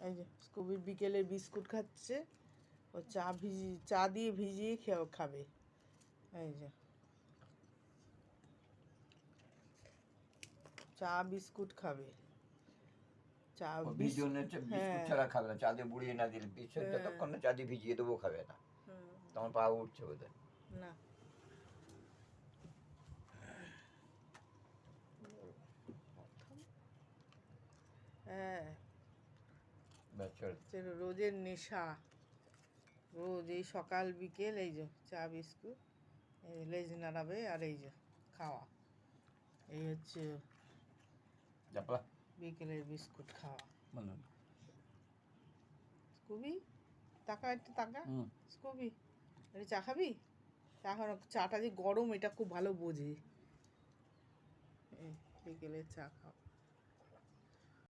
এই যে স্কুবির বিকেলে বিস্কুট খাচ্ছে ও চা ভিজি চা দিয়ে ভিজিয়ে খেয়ে খাবে। এই যে। চা বিস্কুট খাবে। চা বিস্কুট হ্যাঁ। ছাড়া খাবে না চা দিয়ে বুড়িয়ে না দিলে বিস্কুট যতক্ষণ না চা দিয়ে ভিজিয়ে দেবো খাবে না। তখন পা উঠছে না। হ্যাঁ। হচ্ছে রোজের নেশা। রোজ এই সকাল বিকেল এই যে চা বিস্কুট এই লেজ নাড়াবে আর এই যে খাওয়া। এই হচ্ছে বিকেলের বিস্কুট খাওয়া। বলো স্কুবি? টাকা একটু টাকা হুম। স্কুবি? চা খাবি? চা চাটা যে গরম এটা খুব ভালো বোঝে। বিকেলের চা খাওয়া।